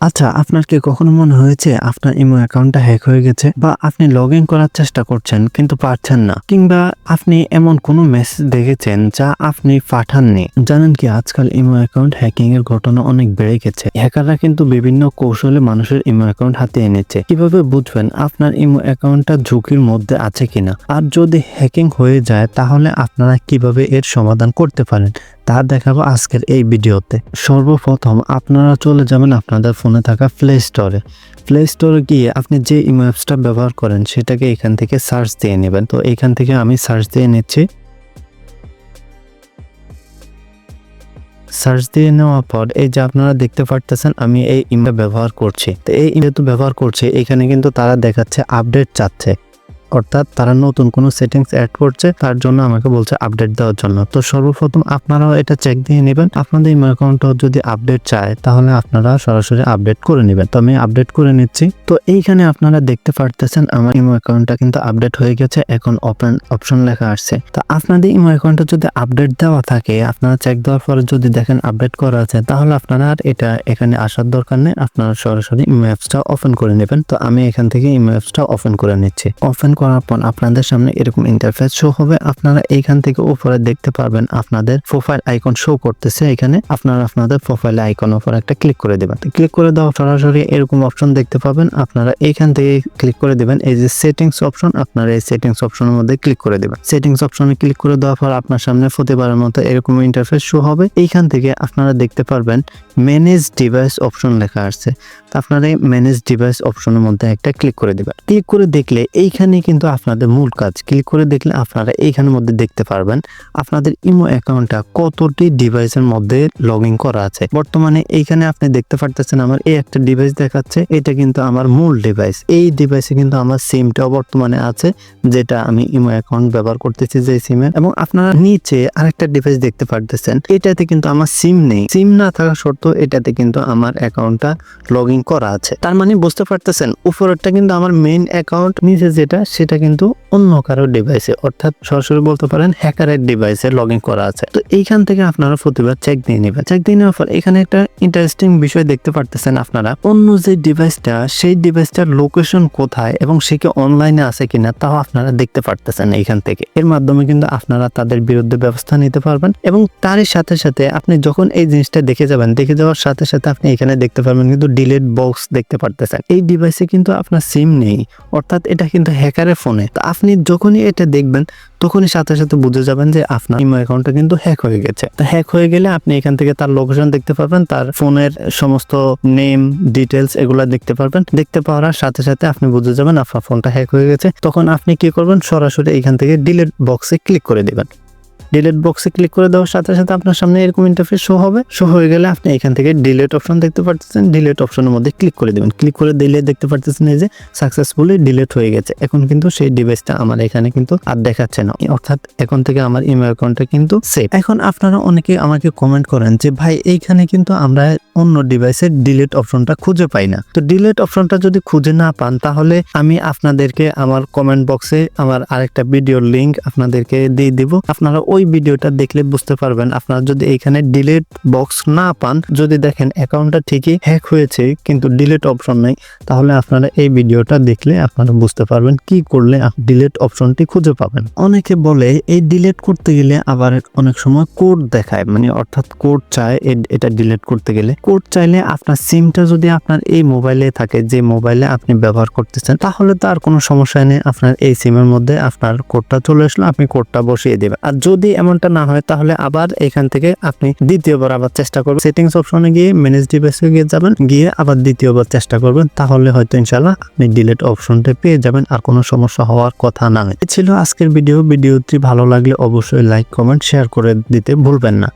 আচ্ছা আপনার কি কখনো মনে হয়েছে আপনার ইমো অ্যাকাউন্টটা হ্যাক হয়ে গেছে বা আপনি লগ ইন করার চেষ্টা করছেন কিন্তু পারছেন না? কিংবা আপনি এমন কোনো মেসেজ দেখেছেন যা আপনি পাঠাননি? জানেন কি আজকাল ইমো অ্যাকাউন্ট হ্যাকিং এর ঘটনা অনেক বেড়ে গেছে। হ্যাকাররা কিন্তু বিভিন্ন কৌশলে মানুষের ইমো অ্যাকাউন্ট হাতিয়ে নিচ্ছে কীভাবে বুঝবেন আপনার ইমো অ্যাকাউন্টটা ঝুঁকির মধ্যে আছে কিনা? আর যদি হ্যাকিং হয়ে যায় তাহলে আপনারা কীভাবে এর সমাধান করতে পারেন? তা দেখাবো আজকের এই ভিডিওতে। সর্বপ্রথম আপনারা চলে যাবেন আপনাদের ফোনে থাকা প্লে স্টোরে প্লে স্টোরে গিয়ে আপনি যে ইমো অ্যাপসটা ব্যবহার করেন, সেটাকে এখান থেকে সার্চ দিয়ে নেবেন। তো এখান থেকে আমি সার্চ দিয়ে নিচ্ছি। সার্চ দিয়ে নেওয়ার পর এই যে আপনারা দেখতে পারতেছেন, আমি এই ইমেল ব্যবহার করছি। তো এই ইমেল তো ব্যবহার করছি, এখানে কিন্তু তারা দেখাচ্ছে আপডেট চাচ্ছে। অর্থাৎ তারা নতুন কোনো সেটিংস অ্যাড করছে, তার জন্য আমাকে বলছে আপডেট দেওয়ার জন্য। তো সর্বপ্রথম আপনারাও এটা চেক দিয়ে নেবেন। আপনাদের ইমেল অ্যাকাউন্টটাও যদি আপডেট চায়, তাহলে আপনারা সরাসরি আপডেট করে নেবেন। তো আমি আপডেট করে নিচ্ছি। তো এইখানে আপনারা দেখতে পারতেছেন, আমার ইমো অ্যাকাউন্টটা কিন্তু আপডেট হয়ে গেছে, এখন ওপেন অপশন লেখা আসছে। তো আপনাদের ইমো অ্যাকাউন্টে যদি আপডেট দেওয়া থাকে, আপনারা চেক দেওয়ার পরে যদি দেখেন আপডেট করা আছে, তাহলে আপনারা আর এটা এখানে আসার দরকার নেই। আপনারা সরাসরি ইমো অ্যাপসটা ওপেন করে নেবেন। তো আমি এখান থেকে ইমো অ্যাপসটা ওপেন করে নিচ্ছি। ওপেন করার পর আপনাদের সামনে এরকম ইন্টারফেস শো হবে। আপনারা এইখান থেকে উপরে দেখতে পারবেন আপনাদের প্রোফাইল আইকন শো করতেছে এখানে। আপনারা আপনাদের প্রোফাইল আইকন উপর একটা ক্লিক করে দেবেন। ক্লিক করে দেওয়া সরাসরি এরকম অপশন দেখতে পাবেন। আপনারা এইখান থেকে ক্লিক করে দেবেন। এই যে সেটিংস অপশন আপনারা এই সেটিংস অপশনের মধ্যে ক্লিক করে দেবেন। সেটিংস অপশনে ক্লিক করে দেওয়ার পর আপনার সামনে প্রতিবারের মতো এরকম ইন্টারফেস শো হবে। এইখান থেকে আপনারা দেখতে পারবেন ম্যানেজ ডিভাইস অপশন লেখা আসছে আপনারা এই ম্যানেজ ডিভাইস অপশনের মধ্যে একটা ক্লিক করে দেবেন। ক্লিক করে দেখলে এইখানে কিন্তু আপনাদের মূল কাজ ক্লিক করে দেখলে আপনারা এইখানের মধ্যে দেখতে পারবেন আপনাদের ইমো অ্যাকাউন্টটা কতটি ডিভাইসের মধ্যে লগ করা আছে। বর্তমানে এইখানে আপনি দেখতে পারতেছেন আমার এই একটা ডিভাইস দেখাচ্ছে, এটা কিন্তু আমার মূল ডিভাইস এই ডিভাইসে কিন্তু আমার সিমটাও বর্তমানে আছে, যেটা আমি ইমো অ্যাকাউন্ট ব্যবহার করতেছি যে সিমের এবং আপনারা নিচে আরেকটা ডিভাইস দেখতে পারতেছেন, এটাতে কিন্তু আমার সিম নেই। সিম না থাকা সত্ত্বেও এটাতে কিন্তু আমার অ্যাকাউন্টটা লগ করা আছে। তার মানে বুঝতে পারতেছেন, উপরেরটা কিন্তু আমার মেইন অ্যাকাউন্ট নিচে যেটা সেটা কিন্তু অন্য কারও ডিভাইসে অর্থাৎ সরাসরি বলতে পারেন হ্যাকারের ডিভাইসে লগ ইন করা আছে। তো এইখান থেকে আপনারা প্রতিবার চেক দিয়ে নেবেন। চেক দিয়ে নেওয়ার পর এখানে একটা ইন্টারেস্টিং বিষয় দেখতে পারতেছেন আপনারা। অন্য যে ডিভাইসটা সেই ডিভাইসটার লোকেশন কোথায় এবং সে কি অনলাইনে আছে কিনা, তাও আপনারা দেখতে পারতেছেন এইখান থেকে। এর মাধ্যমে কিন্তু আপনারা তাদের বিরুদ্ধে ব্যবস্থা নিতে পারবেন এবং তারই সাথে সাথে আপনি যখন এই জিনিসটা দেখে যাবেন, দেখে যাওয়ার সাথে সাথে আপনি এখানে দেখতে পারবেন কিন্তু ডিলেট বক্স দেখতে পারতেছেন। এই ডিভাইসে কিন্তু আপনার সিম নেই, অর্থাৎ এটা কিন্তু হ্যাকারের ফোনে। তো আপনি যখনই এটা দেখবেন, তখনই সাথে সাথে বুঝে যাবেন যে আপনার ইমো অ্যাকাউন্টটা কিন্তু হ্যাক হয়ে গেছে। তো হ্যাক হয়ে গেলে আপনি এখান থেকে তার লোকেশন দেখতে পারবেন, তার ফোনের সমস্ত নেম ডিটেলস এগুলো দেখতে পারবেন। দেখতে পাওয়ার সাথে সাথে আপনি বুঝে যাবেন আপনার ফোনটা হ্যাক হয়ে গেছে। তখন আপনি কি করবেন? সরাসরি এখান থেকে ডিলেট বক্সে ক্লিক করে দিবেন। ডিলেট বক্সে ক্লিক করে দেওয়ার সাথে সাথে আপনার সামনে এরকম ইন্টারফেস শো হবে। শো হয়ে গেলে আপনি এখান থেকে ডিলেট অপশন দেখতে পারতেছেন। ডিলেট অপশনের মধ্যে ক্লিক করে দেবেন। ক্লিক করে দিলে দেখতে পারতেছেন এই যে সাকসেসফুলি ডিলেট হয়ে গেছে। এখন কিন্তু সেই ডিভাইসটা আমার এখানে কিন্তু আর দেখাচ্ছে না। অর্থাৎ এখন থেকে আমার ইমেল অ্যাকাউন্টটা কিন্তু সেভ এখন আপনারা অনেকে আমাকে কমেন্ট করেন যে, ভাই, এইখানে কিন্তু আমরা অন্য ডিভাইসের ডিলেট অপশনটা খুঁজে পাই না। তো ডিলেট অপশনটা যদি খুঁজে না পান, তাহলে আমি আপনাদেরকে আমার কমেন্ট বক্সে আমার আরেকটা ভিডিওর লিংক আপনাদেরকে দিয়ে দিব। আপনারা ওই ভিডিওটা দেখলে বুঝতে পারবেন। আপনারা যদি এখানে ডিলেট বক্স না পান, যদি দেখেন অ্যাকাউন্টটা ঠিকই হ্যাক হয়েছে কিন্তু ডিলেট অপশন নেই, তাহলে আপনারা এই ভিডিওটা দেখলে আপনারা বুঝতে পারবেন কি করলে ডিলেট অপশনটি খুঁজে পাবেন। অনেকে বলে এই ডিলেট করতে গেলে আবার অনেক সময় কোড দেখায় মানে অর্থাৎ কোড চায় এটা ডিলেট করতে গেলে। কোড চাইলে আপনার সিমটা যদি আপনার এই মোবাইলে থাকে, যে মোবাইলে আপনি ব্যবহার করতেছেন, তাহলে তো আর কোনো সমস্যা নেই। আপনার এই সিমের মধ্যে আপনার কোডটা চলে আসলো, আপনি কোডটা বসিয়ে দেবেন। আর যদি এমনটা না হয়, তাহলে আবার এখান থেকে আপনি দ্বিতীয়বার আবার চেষ্টা করবেন। সেটিংস অপশনে গিয়ে ম্যানেজ ডিভাইসে গিয়ে যাবেন, গিয়ে আবার দ্বিতীয়বার চেষ্টা করবেন, তাহলে হয়তো ইনশাল্লাহ আপনি ডিলেট অপশনটা পেয়ে যাবেন, আর কোনো সমস্যা হওয়ার কথা না। ছিল আজকের ভিডিও। ভিডিওটি ভালো লাগলে অবশ্যই লাইক কমেন্ট শেয়ার করে দিতে ভুলবেন না।